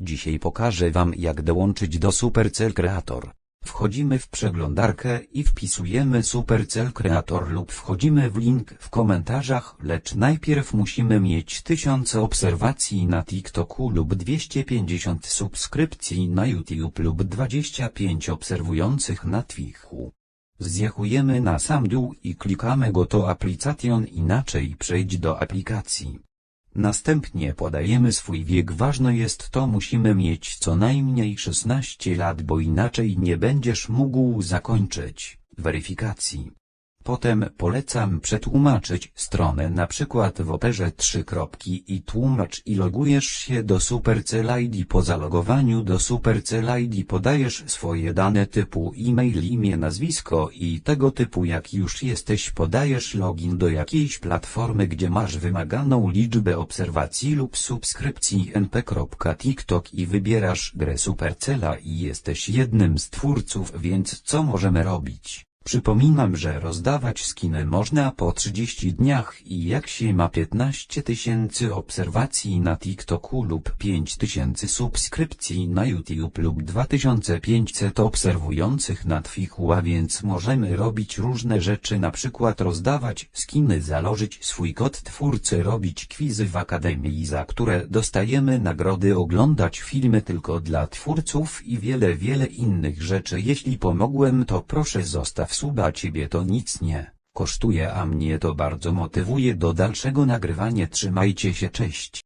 Dzisiaj pokażę wam jak dołączyć do Supercell Creator. Wchodzimy w przeglądarkę i wpisujemy Supercell Creator lub wchodzimy w link w komentarzach, lecz najpierw musimy mieć 1000 obserwacji na TikToku lub 250 subskrypcji na YouTube lub 25 obserwujących na Twichu. Zjechujemy na sam dół i klikamy go to aplikacjon inaczej przejdź do aplikacji. Następnie podajemy swój wiek ważne jest to musimy mieć co najmniej 16 lat bo inaczej nie będziesz mógł zakończyć weryfikacji. Potem polecam przetłumaczyć stronę na przykład w operze 3 kropki i tłumacz i logujesz się do Supercell ID po zalogowaniu do Supercell ID podajesz swoje dane typu e-mail, imię, nazwisko i tego typu jak już jesteś podajesz login do jakiejś platformy gdzie masz wymaganą liczbę obserwacji lub subskrypcji np.tiktok i wybierasz grę Supercella i jesteś jednym z twórców więc co możemy robić? Przypominam, że rozdawać skiny można po 30 dniach i jak się ma 15 tysięcy obserwacji na TikToku lub 5 tysięcy subskrypcji na YouTube lub 2500 obserwujących na Twichu, a więc możemy robić różne rzeczy, na przykład rozdawać skiny, założyć swój kod twórcy, robić kwizy w akademii, za które dostajemy nagrody, oglądać filmy tylko dla twórców i wiele, wiele innych rzeczy. Jeśli pomogłem, to proszę zostaw suba, ciebie to nic nie kosztuje, a mnie to bardzo motywuje do dalszego nagrywania. Trzymajcie się, cześć.